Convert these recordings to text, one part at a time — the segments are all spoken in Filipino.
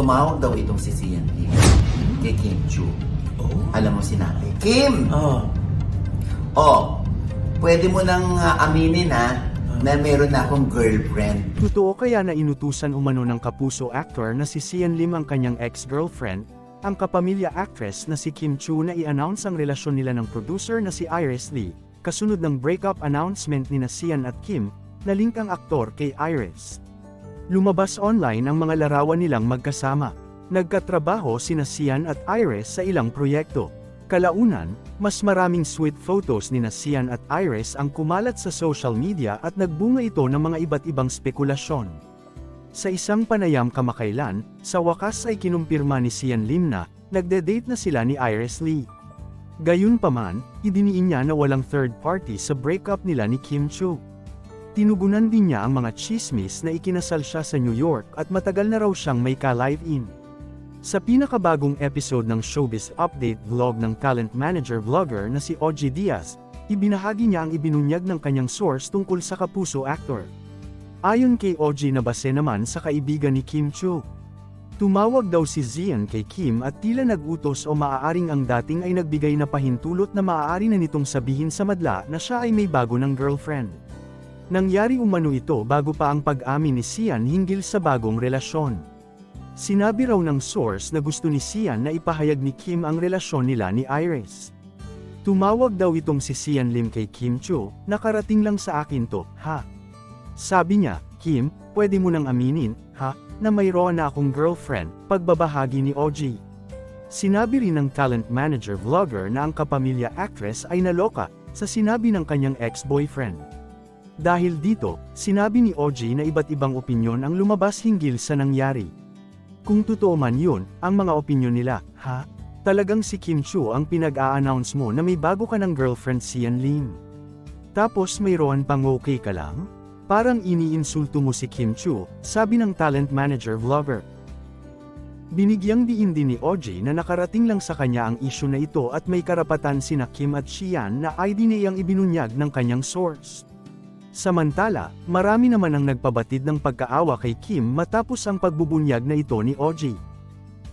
tumawag daw itong si Sian Lim kay Kim Chu. Oh. Alam mo sinabi, Kim! Oh. Oh, pwede mo nang ah, aminin ha, na meron na akong girlfriend. Totoo kaya na inutusan umano ng kapuso actor na si Sian Lim ang kanyang ex-girlfriend, ang kapamilya actress na si Kim Chu na i-announce ang relasyon nila ng producer na si Iris Lee, kasunod ng breakup announcement ni na Sian at Kim, na link ang aktor kay Iris. Lumabas online ang mga larawan nilang magkasama. Nagkatrabaho sina Sian at Iris sa ilang proyekto. Kalaunan, mas maraming sweet photos ni Sian at Iris ang kumalat sa social media at nagbunga ito ng mga iba't ibang spekulasyon. Sa isang panayam kamakailan, sa wakas ay kinumpirma ni Sian Lim na, nagde-date na sila ni Iris Lee. Gayunpaman, idiniin niya na walang third party sa breakup nila ni Kim Chu. Tinugunan din niya ang mga chismis na ikinasal siya sa New York at matagal na raw siyang may ka-live-in. Sa pinakabagong episode ng Showbiz Update vlog ng talent manager vlogger na si OG Diaz, ibinahagi niya ang ibinunyag ng kanyang source tungkol sa kapuso actor. Ayon kay OG na base naman sa kaibigan ni Kim Chu. Tumawag daw si Zian kay Kim at tila nag-utos o maaaring ang dating ay nagbigay na pahintulot na maaari na nitong sabihin sa madla na siya ay may bago ng girlfriend. Nangyari umano ito bago pa ang pag-amin ni Sian hinggil sa bagong relasyon. Sinabi raw ng source na gusto ni Sian na ipahayag ni Kim ang relasyon nila ni Iris. Tumawag daw itong si Sian Lim kay Kim Chu, nakarating lang sa akin to, ha? Sabi niya, Kim, pwede mo nang aminin, ha, na mayroon na akong girlfriend, pagbabahagi ni OG. Sinabi rin ng talent manager vlogger na ang kapamilya actress ay naloka, sa sinabi ng kanyang ex-boyfriend. Dahil dito, sinabi ni OG na iba't ibang opinyon ang lumabas hinggil sa nangyari. Kung totoo man yun, ang mga opinyon nila, ha? Talagang si Kim Chu ang pinag-a-announce mo na may bago ka ng girlfriend Sian Lim. Tapos mayroon pang okay ka lang? Parang iniinsulto mo si Kim Chu, sabi ng talent manager vlogger. Binigyang diin din ni OJ na nakarating lang sa kanya ang isyu na ito at may karapatan sina Kim at Xian na ID niyang ibinunyag ng kanyang source. Samantala, marami naman ang nagpabatid ng pagkaawa kay Kim matapos ang pagbubunyag na ito ni OJ.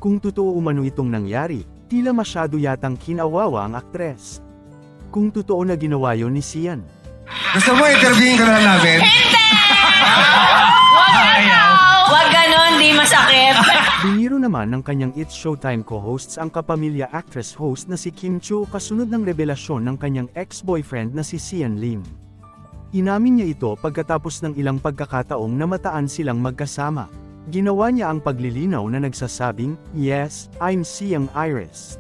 Kung totoo umano itong nangyari, tila masyado yatang kinawawa ang aktres. Kung totoo na ginawa yon ni Sian. Gusto mo interviewin ka na lang namin? Wag ganon, di masakit. Biniro naman ng kanyang It's Showtime co-hosts ang kapamilya actress host na si Kim Chu kasunod ng revelasyon ng kanyang ex-boyfriend na si Sian Lim. Inamin niya ito pagkatapos ng ilang pagkakataong namataan silang magkasama. Ginawa niya ang paglilinaw na nagsasabing, Yes, I'm Siang Iris.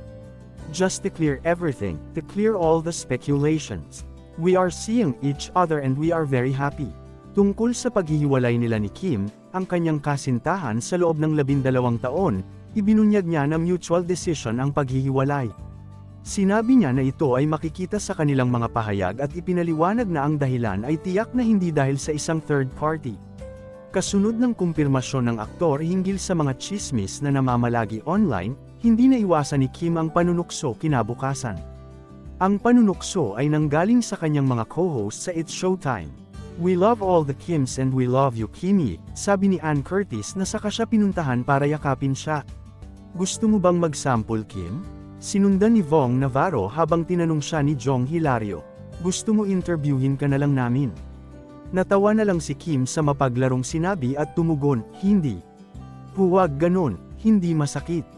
Just to clear everything, to clear all the speculations. We are seeing each other and we are very happy. Tungkol sa paghihiwalay nila ni Kim, ang kanyang kasintahan sa loob ng labindalawang taon, ibinunyag niya na mutual decision ang paghihiwalay. Sinabi niya na ito ay makikita sa kanilang mga pahayag at ipinaliwanag na ang dahilan ay tiyak na hindi dahil sa isang third party. Kasunod ng kumpirmasyon ng aktor hinggil sa mga chismis na namamalagi online, hindi na iwasan ni Kim ang panunukso kinabukasan. Ang panunukso ay nanggaling sa kanyang mga co-host sa It's Showtime. We love all the Kims and we love you Kimi, sabi ni Ann Curtis na saka siya pinuntahan para yakapin siya. Gusto mo bang mag-sample Kim? Sinundan ni Vong Navarro habang tinanong siya ni Jong Hilario. Gusto mo interviewin ka na lang namin? Natawa na lang si Kim sa mapaglarong sinabi at tumugon, hindi. Huwag ganon, hindi masakit.